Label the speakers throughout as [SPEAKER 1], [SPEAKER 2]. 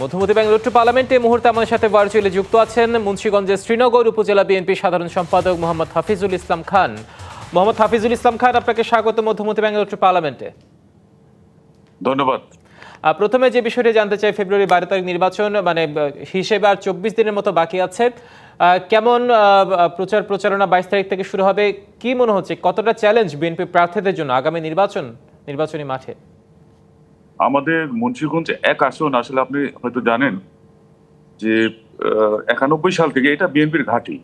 [SPEAKER 1] Madhumati two পার্লামেন্টে মুহূর্তে আমাদের সাথে ভার্চুয়ালি যুক্ত আছেন মুন্সিগঞ্জের শ্রীনগর উপজেলা বিএনপি সাধারণ সম্পাদক মোহাম্মদ হাফিজুল ইসলাম খান। মোহাম্মদ হাফিজুল ইসলাম খান আপনাকে স্বাগত মধুমতি ব্যাংক টু পার্লামেন্টে।
[SPEAKER 2] ধন্যবাদ।
[SPEAKER 1] প্রথমে যে বিষয়টি জানতে চাই ফেব্রুয়ারি বারো তারিখ নির্বাচন মানে হিসেবে আর চব্বিশ দিনের মতো বাকি আছে। কেমন প্রচার প্রচারণা বাইশ তারিখ থেকে শুরু হবে? কি মনে হচ্ছে? কতটা চ্যালেঞ্জ বিএনপি প্রার্থীদের জন্য আগামী নির্বাচন নির্বাচনী মাঠে?
[SPEAKER 2] আমাদের মুন্সিগঞ্জ এক আসন আসলে আপনি হয়তো জানেন যে একানব্বই সাল থেকে এটা বিএনপির ঘাঁটি।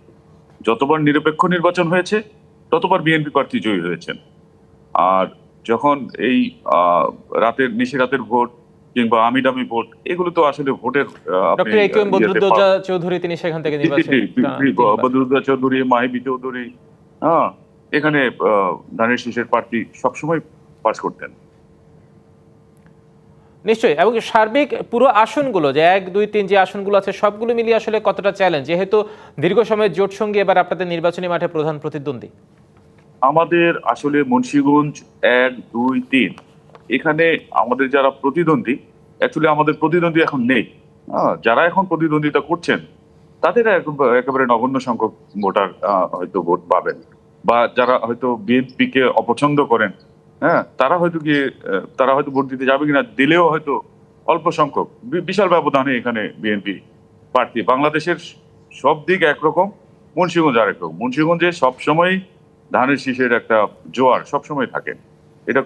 [SPEAKER 2] যতবার নিরপেক্ষ নির্বাচন হয়েছে ততবার বিএনপি প্রার্থী জয়ী হয়েছেন। আর যখন এই রাতের নিশিরাতের ভোট কিংবা আমি দামি ভোট এগুলো তো আসলে ভোটের
[SPEAKER 1] চৌধুরী তিনি সেখান থেকে।
[SPEAKER 2] বদরুদ্দোজা চৌধুরী মাহিবি চৌধুরী হ্যাঁ এখানে আহ, ধানের শীষের প্রার্থী সবসময় পাস করতেন।
[SPEAKER 1] নিশ্চয়ই, এবং সার্বিক পুরো আসনগুলো যে এক, দুই, তিন যে আসনগুলো আছে, সবগুলো মিলিয়ে আসলে কতটা চ্যালেঞ্জ যেহেতু দীর্ঘ সময়ের জোট সঙ্গে, এবার আপনাদের নির্বাচনী মাঠে প্রধান প্রতিদ্বন্দ্বী।
[SPEAKER 2] আমাদের আসলে মুন্সিগঞ্জ এক, দুই, তিন। এখানে আমাদের যারা প্রতিদ্বন্দ্বী অ্যাকচুয়ালি আমাদের প্রতিদ্বন্দ্বী এখন নেই। যারা এখন প্রতিদ্বন্দ্বিতা করছেন, তাদের একেবারে নগণ্য সংখ্যক ভোটার হয়তো ভোট পাবেন। বা যারা হয়তো বিএনপি কে অপছন্দ করেন হ্যাঁ তারা হয়তো গিয়ে তারা হয়তো ভোট দিতে যাবে কিনা দিলেও হয়তো অল্প সংখ্যক। বিশাল ব্যবধানে এখানে বিএনপি প্রার্থী। বাংলাদেশের সব দিক একরকম, মুন্সিগঞ্জ আরেক রকম। মুন্সিগঞ্জে সবসময় ধানের শীষের একটা জোয়ার সবসময় থাকে। এটা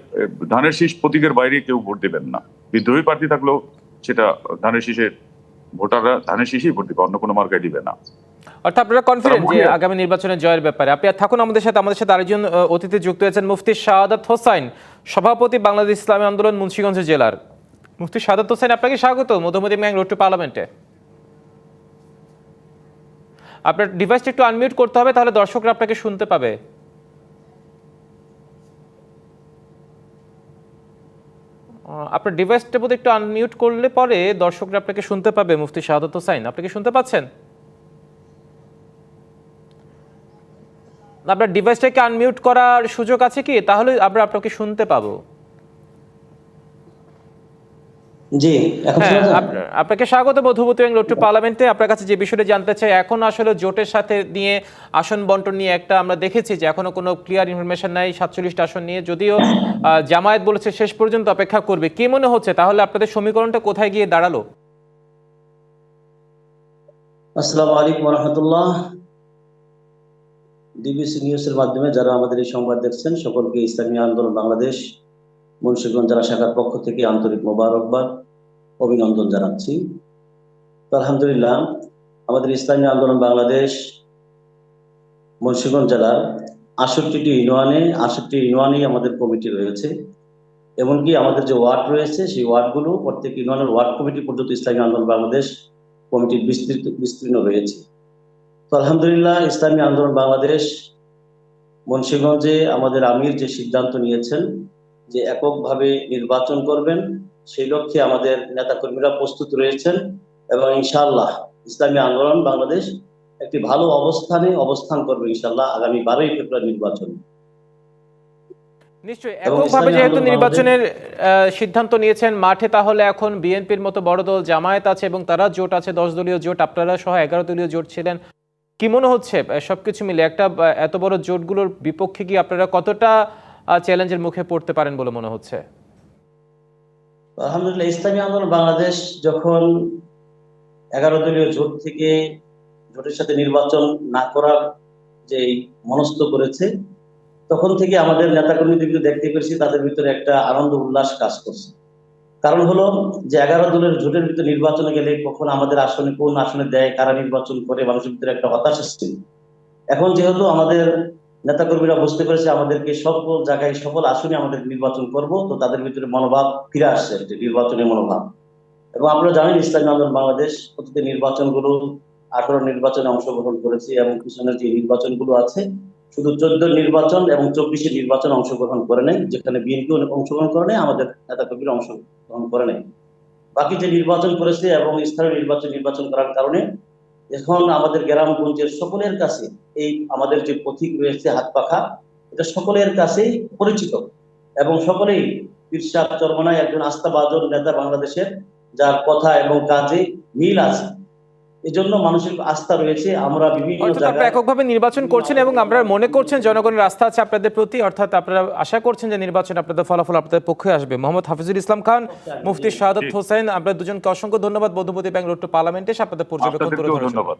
[SPEAKER 2] ধানের শীষ প্রতীকের বাইরে কেউ ভোট দেবেন না। বিদ্রোহী প্রার্থী থাকলেও সেটা ধানের শীষের ভোটাররা ধানের শীষই ভোট দিবে, অন্য কোনো মার্কায় দিবে না।
[SPEAKER 1] অর্থাৎ আপনারা কনফিডেন্ট যে আগামী নির্বাচনে জয়ের ব্যাপারে। আপনি থাকুন আমাদের সাথে। আমাদের সাথে আরেকজন যুক্ত হয়েছেন মুফতি শাহাদাত হোসাইন সভাপতি বাংলাদেশ ইসলামী আন্দোলন মুন্সিগঞ্জ জেলার। মুফতি শাহাদাত হোসেন আপনাকে স্বাগত। মধুমতি ব্যাংক রোড টু পার্লামেন্টে। আপনার ডিভাইসটা একটু আনমিউট করতে হবে তাহলে দর্শকরা আপনাকে শুনতে পাবে। আপনার ডিভাইসটা বোধহয় একটু আনমিউট করলে পরে দর্শকরা আপনাকে শুনতে পাবে মুফতি শাহাদাত হোসাইন। আপনি কি শুনতে পাচ্ছেন? আপনার ডিভাইসটাকে আনমিউট করার সুযোগ আছে কি? তাহলে আমরা আপনাকে শুনতে পাবো।
[SPEAKER 3] জি এখন
[SPEAKER 1] হ্যাঁ আপনাকে স্বাগত মধুবতী রোড পার্লামেন্টে। আপনার কাছে যে বিষয়টা জানতে চাই এখন আসলে জোটের সাথে নিয়ে আসন বন্টন নিয়ে একটা আমরা দেখেছি যে এখনও কোনো ক্লিয়ার ইনফরমেশন নাই সাতচল্লিশটা আসন নিয়ে। যদিও জামায়াত বলেছে শেষ পর্যন্ত অপেক্ষা করবে। কি মনে হচ্ছে? তাহলে আপনাদের সমীকরণটা কোথায় গিয়ে দাঁড়াল?
[SPEAKER 3] আসসালামু আলাইকুম রহমতুল্লাহ। ডিবিসি নিউজের মাধ্যমে যারা আমাদের এই সংবাদ দেখছেন, সকলকে ইসলামী আন্দোলন বাংলাদেশ, মুন্সিগঞ্জ জেলা শাখার পক্ষ থেকে আন্তরিক মোবারকবাদ, অভিনন্দন জানাচ্ছি। আলহামদুলিল্লাহ, আমাদের ইসলামী আন্দোলন বাংলাদেশ, মুন্সিগঞ্জ জেলার আষট্টিটি ইউনিয়নে আষট্টি ইউনিয়নেই আমাদের কমিটি রয়েছে। এমনকি আমাদের যে ওয়ার্ড রয়েছে, সেই ওয়ার্ডগুলো প্রত্যেক ইউনিয়নের ওয়ার্ড কমিটি পর্যন্ত ইসলামী আন্দোলন বাংলাদেশ কমিটির বিস্তৃত, বিস্তীর্ণ রয়েছে। তো আলহামদুলিল্লাহ ইসলামী আন্দোলন বাংলাদেশ মুন্সিগঞ্জে আমাদের আমির যে সিদ্ধান্ত নিয়েছেন যে এককভাবে নির্বাচন করবেন সেই লক্ষ্যে আমাদের নেতাকর্মীরা প্রস্তুত রয়েছেন এবং ইনশাআল্লাহ ইসলামী আন্দোলন বাংলাদেশ একটি ভালো অবস্থানে অবস্থান করবে ইনশাআল্লাহ আগামী বারোই ফেব্রুয়ারি নির্বাচন।
[SPEAKER 1] নিশ্চয়ই এককভাবে যেহেতু নির্বাচনের সিদ্ধান্ত নিয়েছেন মাঠে তাহলে এখন বিএনপির মতো বড় দল জামায়াত আছে এবং তারা জোট আছে দশ দলীয় জোট আপনারা সহ এগারো দলীয় জোট ছিলেন। কি মনে হচ্ছে? আহ, সবকিছু মিলে একটা এত বড় জোটগুলোর বিপক্ষে কি আপনারা কতটা চ্যালেঞ্জের মুখে পড়তে পারেন বলে মনে হচ্ছে?
[SPEAKER 3] আলহামদুলিল্লাহ ইসলামী আন্দোলন বাংলাদেশ যখন এগারো দলীয় জোট থেকে জোটের সাথে নির্বাচন না করার যে মনস্থ করেছে তখন থেকে আমাদের নেতাকর্মীদের দেখতে পেরেছি তাদের ভিতরে একটা আনন্দ উল্লাস কাজ করছে। কারণ হলো যে এগারো দলের জোটের ভিতরে নির্বাচনে গেলে কখন আমাদের আসনে কোন আসনে দেয়, কারা নির্বাচন করে, মানুষের ভিতরে একটা হতাশা ছিল এখন যেহেতু আমাদের নেতাকর্মীরা বুঝতে পেরেছে আমাদেরকে সকল জায়গায় সকল আসনে আমাদের নির্বাচন করব, তো তাদের ভিতরে মনোভাব ফিরে আসছে, যে নির্বাচনের মনোভাব। এবং আমরা জানেন ইসলামী আন্দোলন বাংলাদেশ অতীতে নির্বাচনগুলো আঠারো নির্বাচনে অংশগ্রহণ করেছে এবং পিছনের যে নির্বাচনগুলো আছে শুধু চোদ্দ নির্বাচন এবং চব্বিশের নির্বাচন অংশগ্রহণ করে নেই, যেখানে বিএনপি অংশগ্রহণ করে নেই, আমাদের নেতা নেতাকর্মীরা অংশগ্রহণ করে নেই। বাকি যে নির্বাচন করেছে এবং স্থানীয় নির্বাচন নির্বাচন করার কারণে এখন আমাদের গ্রামগঞ্জের সকলের কাছে এই আমাদের যে পথিক রয়েছে, হাত পাখা, এটা সকলের কাছেই পরিচিত। এবং সকলেই ঈর্ষাদ চরমনায় একজন আস্থাভাজন নেতা বাংলাদেশের, যার কথা এবং কাজে মিল আছে। এজন্য মানুষের আস্থা রয়েছে। আমরা বিভিন্ন
[SPEAKER 1] আপনারা এককভাবে নির্বাচন করছেন এবং আপনারা মনে করছেন জনগণের আস্থা আছে আপনাদের প্রতি অর্থাৎ আপনারা আশা করছেন যে নির্বাচন আপনাদের ফলাফল আপনাদের পক্ষে আসবে। মোহাম্মদ হাফিজুল ইসলাম খান মুফতি শাহাদত হোসেন আপনাদের দুজনকে অসংখ্য ধন্যবাদ। মধুমতি ব্যাংক রোড টু পার্লামেন্টে আপনাদের পর্যবেক্ষণ জন্য।
[SPEAKER 2] ধন্যবাদ।